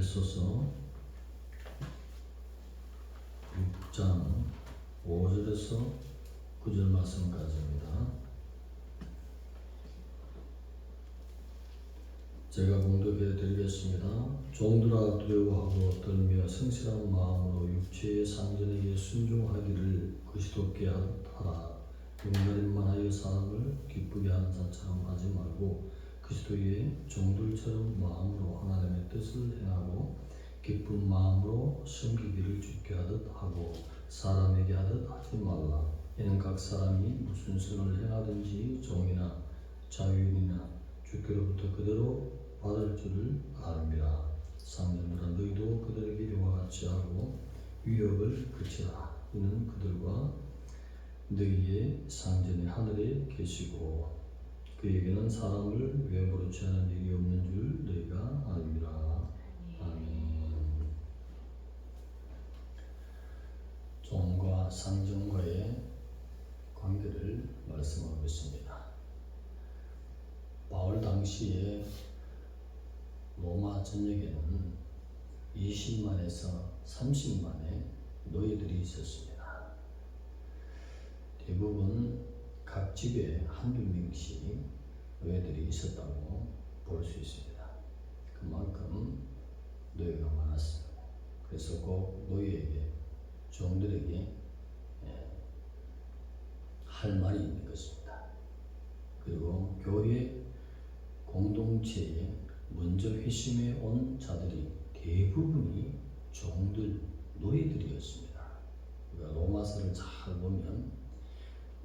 에베소서 6장 5절에서 9절 말씀까지입니다. 제가 공독해 드리겠습니다. 종들아 두려워하고 떨며 성실한 마음으로 육체의 상전에게 순종하기를 그리스도께 하라. 용가림만 하여 사람을 기쁘게 하는 자처럼 하지 말고 그리스도의 종들처럼 마음으로 하나님의 뜻을 행하고 기쁜 마음으로 섬기기를 주께 하듯 하고 사람에게 하듯 하지 말라. 이는 각 사람이 무슨 선을 행하든지 종이나 자유인이나 주께로부터 그대로 받을 줄을 아느니라. 상년들아 너희도 그들에게 이와 같이 하고 위협을 그치라. 이는 그들과 너희의 상전이 하늘에 계시고 그에게는 사람을 외모로 취하는 일이 없는 줄 너희가 아느니라. 아멘. 종과 상전과의 관계를 말씀하고 있습니다. 바울 당시에 로마 전역에는 20만에서 30만의 노예들이 있었습니다. 대부분 각 집에 한두 명씩 노예들이 있었다고 볼 수 있습니다. 그만큼 노예가 많았습니다. 그래서 꼭 노예에게 종들에게 예, 할 말이 있는 것입니다. 그리고 교회 공동체에 먼저 회심해 온 자들이 대부분이 종들 노예들이었습니다. 그러니까 로마서를 잘 보면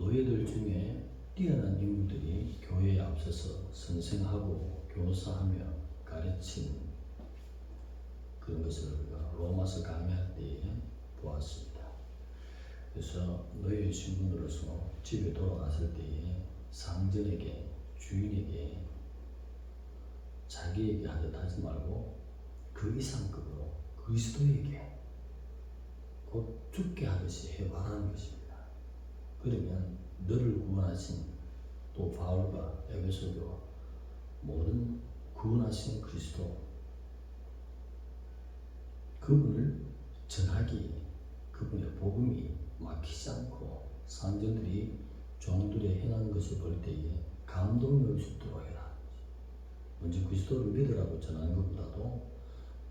노예들 중에 뛰어난 인물들이 교회에 앞서서 선생하고 교사하며 가르친 그런 것을 우리가 로마서 강의할 때에 보았습니다. 그래서 노예 신분으로서 집에 돌아갔을 때에 상전에게 주인에게 자기에게 하듯 하지 말고 그 이상급으로 그리스도에게 곧 죽게 하듯이 해봐라는 것입니다. 그러면 너를 구원하신 또 바울과 에베소교 모든 구원하신 그리스도 그분을 전하기 그분의 복음이 막히지 않고 상전들이 종들의 행한 것을 볼 때에 감동을 수 있도록 해라. 먼저 그리스도를 믿으라고 전하는 것보다도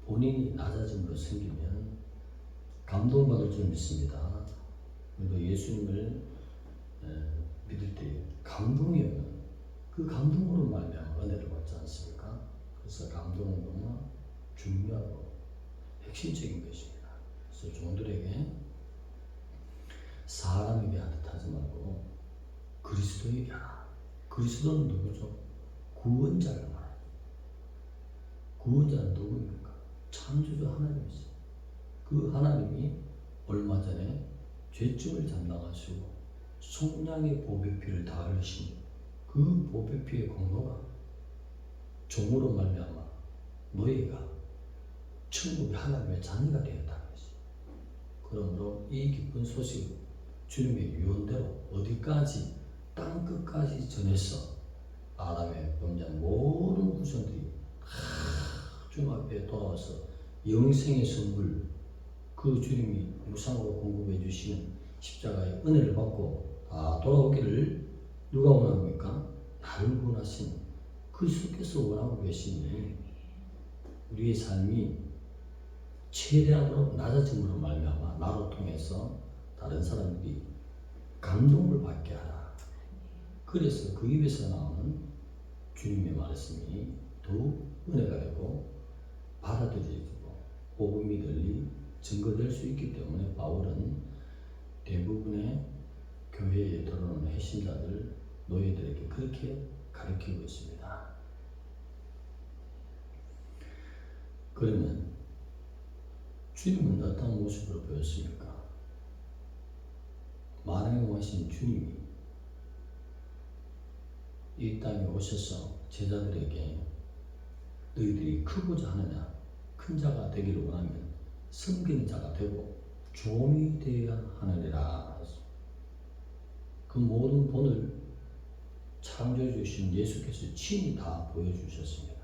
본인이 낮아짐으로 생기면 감동받을 줄 믿습니다. 그리고 예수님을 믿을 때 감동이 없는 그 감동으로 말미암아 은혜를 받지 않습니까? 그래서 감동은 너무 중요하고 핵심적인 것입니다. 그래서 종들에게 사람에게 하듯 하지 말고 그리스도에게 하라. 그리스도는 누구죠? 구원자를 말합니다. 구원자는 누구입니까? 창조주 하나님이죠. 그 하나님이 얼마 전에 죄증을 담당하시고 속량의 보배 피를 다 흘리신 그 보배 피의 공로가 종으로 말미암아 너희가 천국의 하나님의 자녀가 되었다는 것이. 그러므로 이 기쁜 소식 주님의 유언대로 어디까지 땅 끝까지 전해서 아담의 범죄한 모든 후손들이 주님 앞에 돌아와서 영생의 선물 그 주님이 무상으로 공급해 주시는 십자가의 은혜를 받고 다 돌아오기를 누가 원합니까? 나를 원하신 그리스도께서 원하고 계시니 우리의 삶이 최대한으로 낮아짐으로 말미암아 나로 통해서 다른 사람들이 감동을 받게 하라. 그래서 그 입에서 나오는 주님의 말씀이 더욱 은혜가 되고 받아들여지고 복음이 널리 증거될 수 있기 때문에 바울은 대부분의 교회에 들어오는 핵심자들 노예들에게 그렇게 가르치고 있습니다. 그러면 주님은 어떤 모습으로 보였습니까? 만왕에 오신 주님이 이 땅에 오셔서 제자들에게 너희들이 크고자 하느냐 큰 자가 되기를 원하면 섬기는 자가 되고 종이 되어야 하느니라 그 모든 본을 창조해 주신 예수께서 친히 다 보여주셨습니다.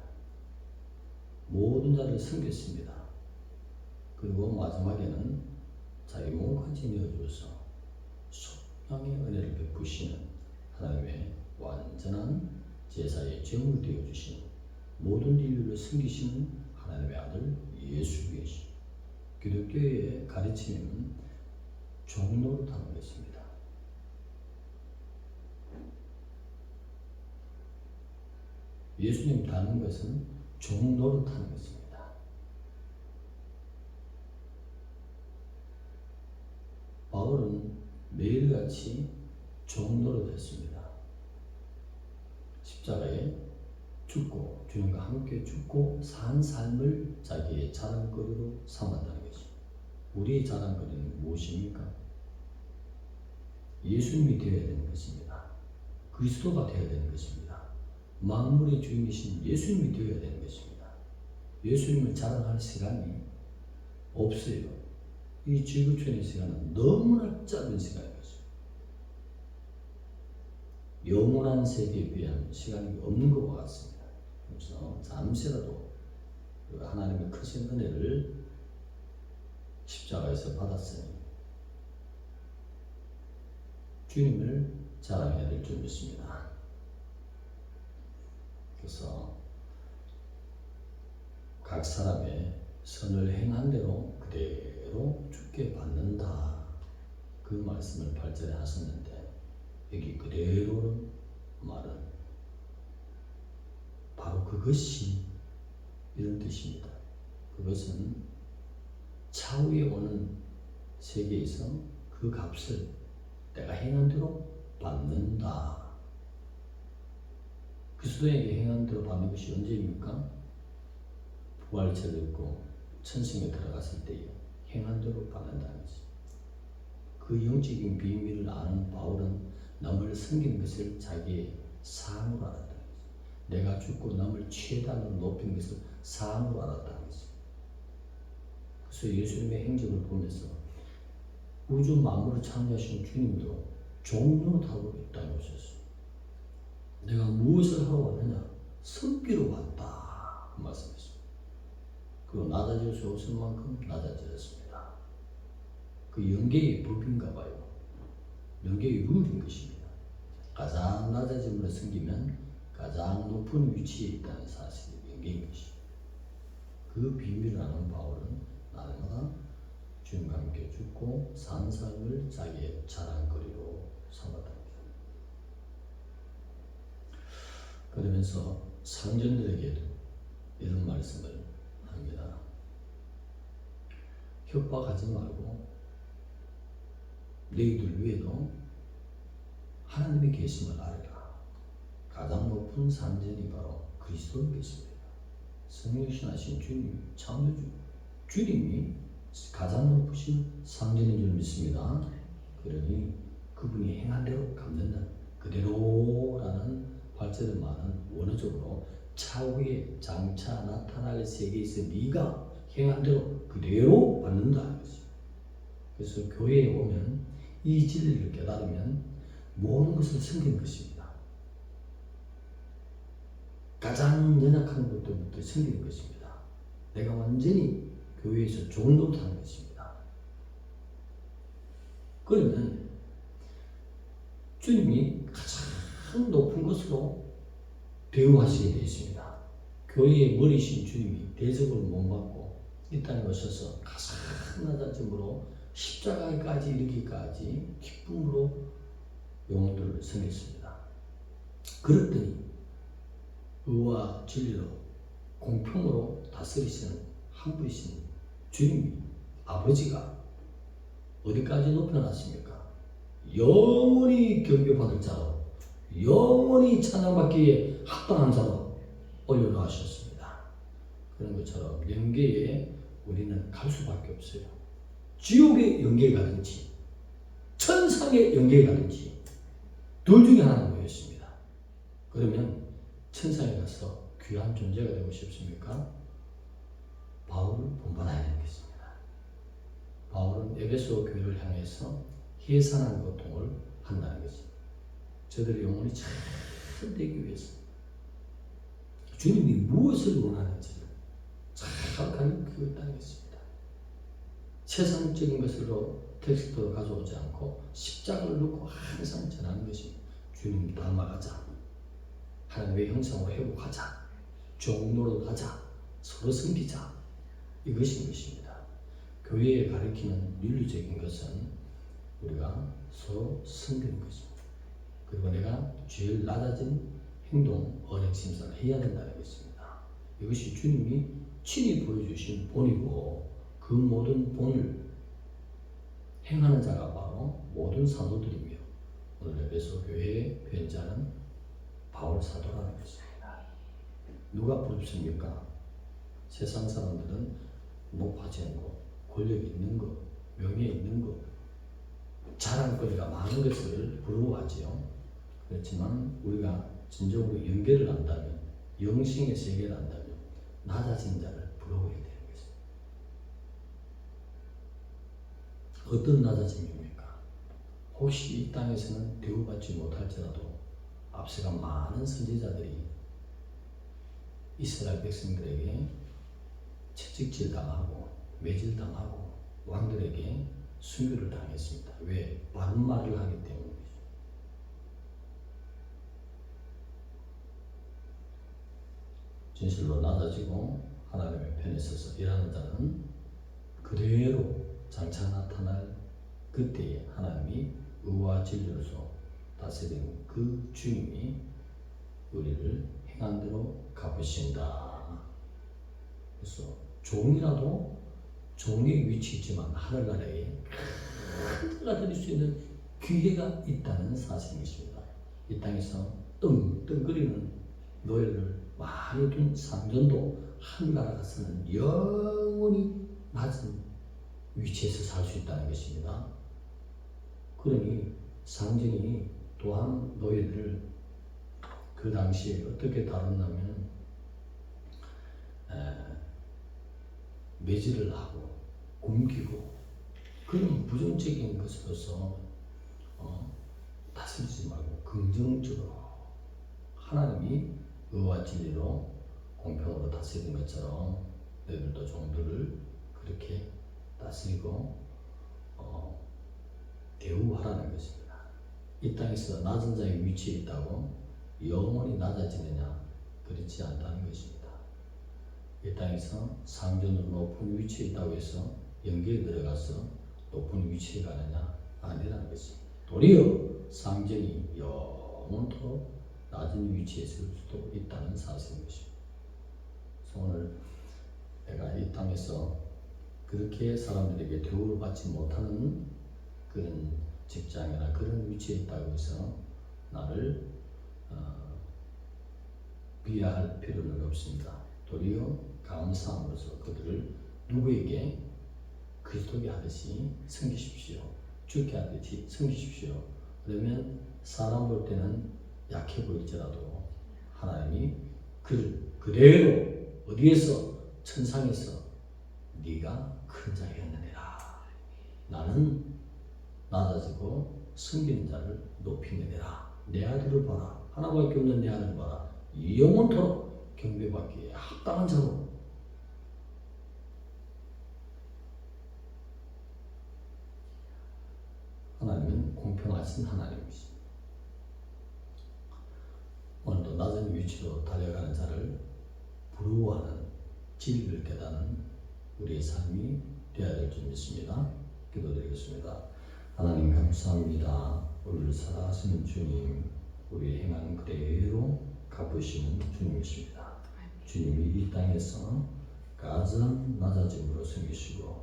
모든 자를 섬겼습니다. 그리고 마지막에는 자기 몸까지 내어주어서 속량의 은혜를 베푸시는 하나님의 완전한 제사의 제물 되어 주시는 모든 인류를 섬기시는 하나님의 아들 예수 그리스도. 기독교의 가르침에는 종로를 하는 것입니다. 예수님 닮은 것은 종로를 하는 것입니다. 바울은 매일같이 종로를 했습니다. 십자가에 죽고 주님과 함께 죽고 산 삶을 자기의 자랑거리로 삼았다는 것입니다. 우리의 자랑거리는 무엇입니까? 예수님이 되어야 되는 것입니다. 그리스도가 되어야 되는 것입니다. 만물의 주인이신 예수님이 되어야 되는 것입니다. 예수님을 자랑할 시간이 없어요. 이 지구촌의 시간은 너무나 짧은 시간이었어요. 영원한 세계에 비하면 시간이 없는 것과 같습니다. 그래서 잠시라도 그 하나님의 크신 은혜를 십자가에서 받았으니 주님을 자랑해야 될 줄 믿습니다. 그래서 각 사람의 선을 행한 대로 그대로 죽게 받는다. 그 말씀을 8절에 하셨는데 여기 그대로는 말은 바로 그것이 이런 뜻입니다. 그것은 차후에 오는 세계에서 그 값을 내가 행한 대로 받는다. 그리스도에게 행한 대로 받는 것이 언제입니까? 부활체를 입고 천승에 들어갔을 때에 행한 대로 받는다는 것이. 그 영적인 비밀을 아는 바울은 남을 섬기는 것을 자기의 삶으로 알았다는 것이. 내가 죽고 남을 최단으로 높인 것을 삶으로 알았다는 것이. 그래서 예수님의 행적을 보면서 우주 만물을 창조하신 주님도 종로 타고 있다고 하셨어요. 내가 무엇을 하러 왔느냐? 섬기러 왔다. 그 말씀했습니다. 그리고 낮아질 수 없을 만큼 낮아졌습니다. 그 영계의 법인가 봐요. 영계의 룰인 것입니다. 가장 낮아짐으로 섬기면 가장 높은 위치에 있다는 사실이 영계인 것입니다. 그 비밀을 아는 바울은 날마다 주님과 함께 죽고 산 삶을 자기의 자랑거리로 삼았다. 그러면서 상전들에게도 이런 말씀을 합니다. 협박하지 말고 너희들 위에도 하나님이 계심을 알아라. 가장 높은 상전이 바로 그리스도로 계십니다. 성령신하신 주님, 창조주 주님이 가장 높으신 상전인 줄 믿습니다. 그러니 그분이 행한 대로 갚는다. 그대로라는 많은 원어적으로 차후에 장차 나타날 세계에서 네가 행한 대로 그대로 받는다. 그래서 교회에 오면 이 진리를 깨달으면 모든 것을 섬기는 것입니다. 가장 연약한 것들부터 섬기는 것입니다. 내가 완전히 교회에서 종노릇하는 것입니다. 그러면 주님이 가장 높은 것으로 대우하시게 되어 있습니다. 교회의 머리신 주님이 대접을 못 받고 이 땅에 오셔서 가장 낮아짐으로 십자가까지 이르기까지 기쁨으로 영혼들을 섬겼습니다. 그랬더니 의와 진리로 공평으로 다스리시는 한 분이신 주님이 아버지가 어디까지 높여놨습니까? 영원히 경배받을 자로 영원히 찬양받기에 합당한 자로 올려놓으셨습니다. 그런 것처럼 영계에 우리는 갈 수밖에 없어요. 지옥의 영계에 가든지 천상의 영계에 가든지 둘 중에 하나는 뭐였습니다. 그러면 천상에 가서 귀한 존재가 되고 싶습니까? 바울을 본받아야 되는 것입니다. 바울은 에베소 교회를 향해서 해산한 고통을 한다는 것입니다. 저들의 영혼이 참 되기 위해서 주님이 무엇을 원하는지를 칼칼 그었다겠습니다. 세상적인 것으로 텍스트를 가져오지 않고 십자가를 놓고 항상 전하는 것이 주님 닮아가자. 하나님의 형상으로 회복하자. 종로로 가자. 서로 섬기자. 이것인 것입니다. 교회에 가르치는 윤리적인 것은 우리가 서로 섬기는 것입니다. 그리고 내가 제일 낮아진 행동, 언행, 심사를 해야 된다는 것입니다. 이것이 주님이 친히 보여주신 본이고 그 모든 본을 행하는 자가 바로 모든 사도들이며 오늘 에베소 교회의 변자는 바울 사도라는 것입니다. 누가 부릅습니까? 세상 사람들은 높아진 거, 권력 있는 거, 명예 있는 거, 자랑거리가 많은 것을 부러워하지요. 그렇지만 우리가 진정으로 연계를 한다면, 영생의 세계를 한다면 낮아진 자를 부러워해야 되는 것입니다. 어떤 낮아짐입니까? 혹시 이 땅에서는 대우받지 못할지라도 앞서간 많은 선지자들이 이스라엘 백성들에게 채찍질 당하고 매질 당하고 왕들에게 순교를 당했습니다. 왜? 바른 말을 하기 때문이죠. 진실로 낮아지고 하나님의 편에 서서 일하는 자는 그대로 장차 나타날 그때에 하나님이 의와 진리로서 다스리는 그 주님이 우리를 행한 대로 갚으신다. 그래서 종이라도 종의 위치 있지만 하늘나라에 큰 자가 될수 있는 기회가 있다는 사실입니다. 이 땅에서 떵떵거리는 노예를 많이 둔 상전도 하늘나라 가서는 영원히 낮은 위치에서 살 수 있다는 것입니다. 그러니 상전이 또한 노예들을 그 당시에 어떻게 다뤘냐면 에, 매질을 하고 옮기고 그런 부정적인 것으로서 어, 다스리지 말고 긍정적으로 하나님이 의와 진리로 공평으로 다스리는 것처럼 너희들도 종들을 그렇게 다스리고 어, 대우하라는 것입니다. 이 땅에서 낮은 자의 위치에 있다고 영원히 낮아지느냐 그렇지 않다는 것입니다. 이 땅에서 상전으로 높은 위치에 있다고 해서 연계에 들어가서 높은 위치에 가느냐 아니라는 것입니다. 도리어 상전이 영원토록 낮은 위치에 있을 수도 있다는 사실인 것입니다. 오늘 내가 이 땅에서 그렇게 사람들에게 대우를 받지 못하는 그런 직장이나 그런 위치에 있다고 해서 나를 어, 비하할 필요는 없습니다. 도리어 감사함으로써 그들을 누구에게 그리스도께 하듯이 섬기십시오. 주께 하듯이 섬기십시오. 그러면 사람 볼 때는 약해 보일지라도 하나님이 그 그대로 어디에서 천상에서 네가 큰 자였느니라. 나는 낮아지고 섬기는 자를 높이느니라. 내 아들을 봐라. 하나밖에 없는 내 아들을 봐라. 영원토록 경배받기에 합당한 자로 하나님은 공평하신 하나님이십니다. 오늘도 낮은 위치로 달려가는 자를 부러워하는 진리를 깨닫는 우리의 삶이 되어야 될 줄 믿습니다. 기도드리겠습니다. 하나님 감사합니다. 우리를 사랑하시는 주님, 우리의 행한 그대로 갚으시는 주님이십니다. 주님이 이 땅에서 가장 낮아짐으로 생기시고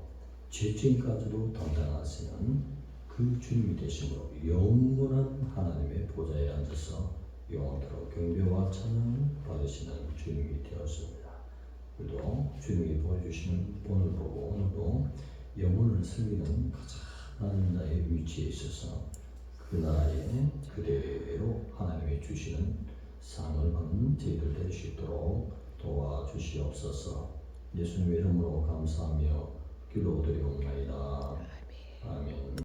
죄증까지도 담당하시는 그 주님이 되심으로 영원한 하나님의 보좌에 앉아서 영원토록 경배와 찬양을 받으시는 주님이 되었습니다. 우리도 주님이 보여주시는 본을 보고 오늘도 영혼을 섬기는 가장 낮은 자의 위치에 있어서 그 나라에 그대로 하나님이 주시는 상을 받는 저희들 될 수 있도록 도와주시옵소서 예수님의 이름으로 감사하며 기도드리옵나이다. 아멘.